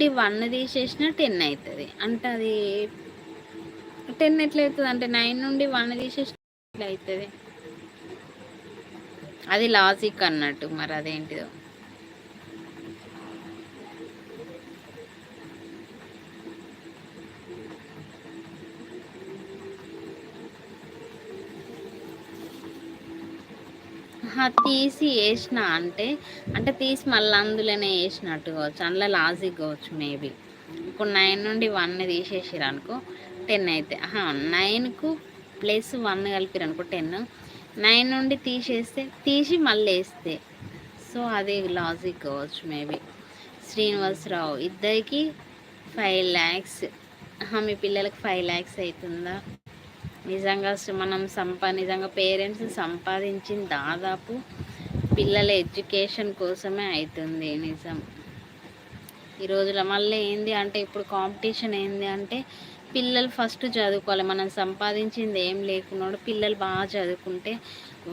నుండి వన్ తీసేసిన టెన్ అవుతుంది అంటే అది టెన్ ఎట్లయితుంది అవుతుంది అంటే నైన్ నుండి వన్ తీసేసిన ఎట్లా అవుతుంది? అది లాజిక్ అన్నట్టు మరి అదేంటిదో. తీసి వేసిన అంటే అంటే తీసి మళ్ళీ అందులోనే వేసినట్టు కావచ్చు. అందులో లాజిక్ కావచ్చు మేబీ. ఇప్పుడు నైన్ నుండి వన్ తీసేసారు అనుకో టెన్ అయితే. నైన్కు ప్లస్ వన్ కలిపారు అనుకో టెన్. నైన్ నుండి తీసేస్తే తీసి మళ్ళీ వేస్తే. సో అది లాజిక్ కావచ్చు మేబీ. శ్రీనివాసరావు ఇద్దరికి ఫైవ్ ల్యాక్స్. మీ పిల్లలకి ఫైవ్ ల్యాక్స్ అవుతుందా? నిజంగా మనం సంపా నిజంగా పేరెంట్స్ సంపాదించిన దాదాపు పిల్లల ఎడ్యుకేషన్ కోసమే అవుతుంది నిజం. ఈ రోజుల మళ్ళీ ఏంది అంటే ఇప్పుడు కాంపిటీషన్ ఏంది అంటే పిల్లలు ఫస్ట్ చదువుకోవాలి. మనం సంపాదించింది ఏం లేకున్నాడు పిల్లలు బాగా చదువుకుంటే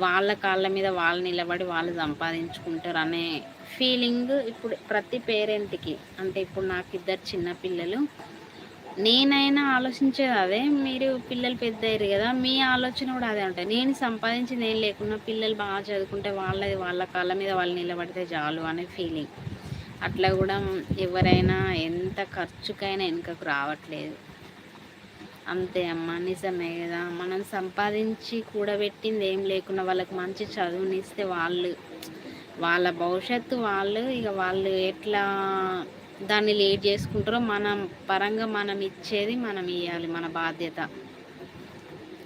వాళ్ళ కాళ్ళ మీద వాళ్ళు నిలబడి వాళ్ళు సంపాదించుకుంటారు అనే ఫీలింగ్ ఇప్పుడు ప్రతి పేరెంట్కి అంటే ఇప్పుడు నాకు ఇద్దరు చిన్న పిల్లలు. నేనైనా ఆలోచించేది అదే మీరు పిల్లలు పెద్ద అయ్యారు కదా మీ ఆలోచన కూడా అదే ఉంటాయి నేను సంపాదించింది ఏం లేకుండా పిల్లలు బాగా చదువుకుంటే వాళ్ళది వాళ్ళ కాళ్ళ మీద వాళ్ళు నిలబడితే చాలు అనే ఫీలింగ్ అట్లా కూడా ఎవరైనా ఎంత ఖర్చుకైనా వెనుకకు రావట్లేదు. అంతే అమ్మ నిజమే కదా. మనం సంపాదించి కూడబెట్టింది ఏం లేకుండా వాళ్ళకి మంచి చదువునిస్తే వాళ్ళు వాళ్ళ భవిష్యత్తు వాళ్ళు ఇక వాళ్ళు ఎట్లా దాన్ని లేట్ చేసుకుంటారో మనం పరంగా మనం ఇచ్చేది మనం ఇవ్వాలి మన బాధ్యత.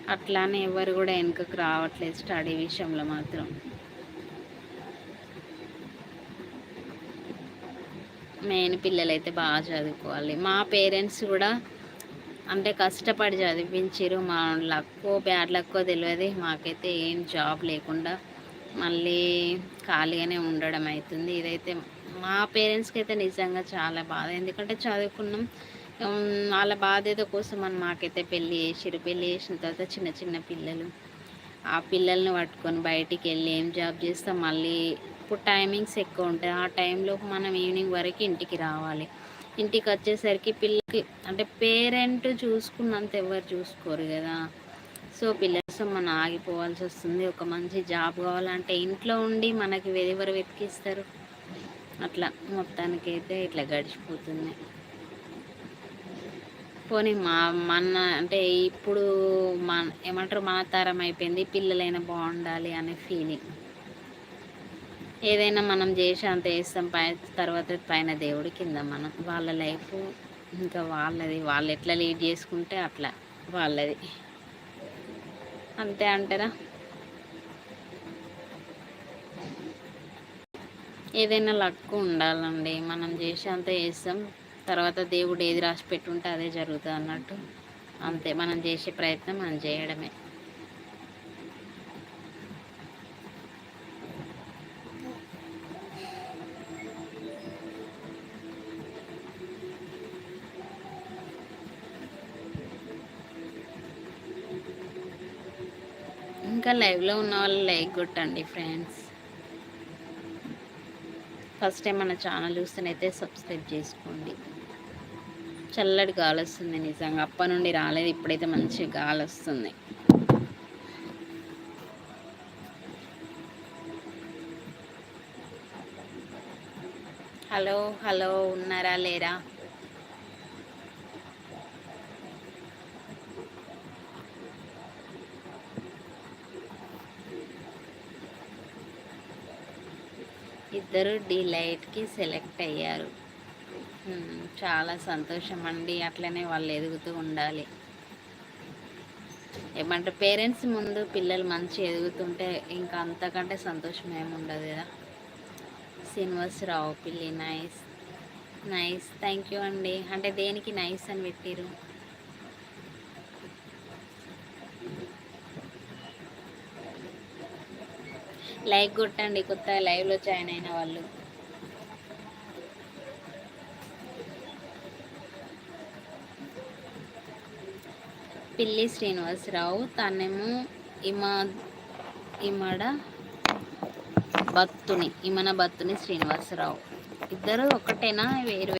అట్లానే ఎవరు కూడా వెనుకకు రావట్లేదు స్టడీ విషయంలో మాత్రం. మెయిన్ పిల్లలైతే బాగా చదువుకోవాలి. మా పేరెంట్స్ కూడా అంటే కష్టపడి చదివించారు మా లక్కో బ్యాడ్ లక్కో తెలియదు. మాకైతే ఏం జాబ్ లేకుండా మళ్ళీ ఖాళీగానే ఉండడం అవుతుంది ఇదైతే మా పేరెంట్స్కి అయితే నిజంగా చాలా బాధ. ఎందుకంటే చదువుకున్నాం. వాళ్ళ బాధ్యత కోసం అని మాకైతే పెళ్ళి చేసిరు పెళ్ళి చేసిన తర్వాత చిన్న చిన్న పిల్లలు ఆ పిల్లల్ని పట్టుకొని బయటికి వెళ్ళి ఏం జాబ్ చేస్తాం? మళ్ళీ ఇప్పుడు టైమింగ్స్ ఎక్కువ ఉంటాయి. ఆ టైంలో మనం ఈవినింగ్ వరకు ఇంటికి రావాలి. ఇంటికి వచ్చేసరికి పిల్లకి అంటే పేరెంట్ చూసుకున్నంత ఎవరు చూసుకోరు కదా. సో పిల్లలతో మనం ఆగిపోవాల్సి వస్తుంది. ఒక మంచి జాబ్ కావాలంటే ఇంట్లో ఉండి మనకి ఎవరు వెతికిస్తారు? అట్లా మొత్తానికైతే ఇట్లా గడిచిపోతుంది. పోనీ మా మన అంటే ఇప్పుడు మన ఏమంటారు మన తరం అయిపోయింది పిల్లలైనా బాగుండాలి అనే ఫీలింగ్ ఏదైనా మనం చేసి అంత వేస్తాం పై తర్వాత పైన దేవుడి కింద మనం వాళ్ళ లైఫ్ ఇంకా వాళ్ళది వాళ్ళు ఎట్లా లీడ్ చేసుకుంటే అట్లా వాళ్ళది. అంతే అంటారా? ఏదైనా లక్ ఉండాలండి. మనం చేసి అంతా చేస్తాం. తర్వాత దేవుడు ఏది రాసి పెట్టుంటే అదే జరుగుతుంది అన్నట్టు. అంతే. మనం చేసే ప్రయత్నం మనం చేయడమే. ఇంకా లైవ్లో ఉన్న వాళ్ళు లైక్ కొట్టండి ఫ్రెండ్స్. ఫస్ట్ టైం మన ఛానల్ చూస్తేనైతే సబ్స్క్రైబ్ చేసుకోండి. చల్లటి గాలి వస్తుంది నిజంగా. అప్ప నుండి రాలేదు ఇప్పుడైతే మంచి గాలి వస్తుంది హలో హలో ఉన్నారా లేరా? ఇద్దరు డిలైట్కి సెలెక్ట్ అయ్యారు. చాలా సంతోషం అండి అట్లనే వాళ్ళు ఎదుగుతూ ఉండాలి. ఏమంటారు పేరెంట్స్ ముందు పిల్లలు మంచి ఎదుగుతుంటే ఇంకా అంతకంటే సంతోషం ఏముండదు కదా. శ్రీనివాసరావు పిల్లి నైస్ నైస్. థ్యాంక్ యూ అండి. అంటే దేనికి నైస్ అని పెట్టిరు లైక్ కొట్టండి కొత్త లైవ్లో జాయిన్ అయిన వాళ్ళు. పిల్లి శ్రీనివాసరావు తనేమో ఇమ ఇమడ భక్తుని ఇమన భక్తుని శ్రీనివాసరావు. ఇద్దరు ఒకటేనా వేరు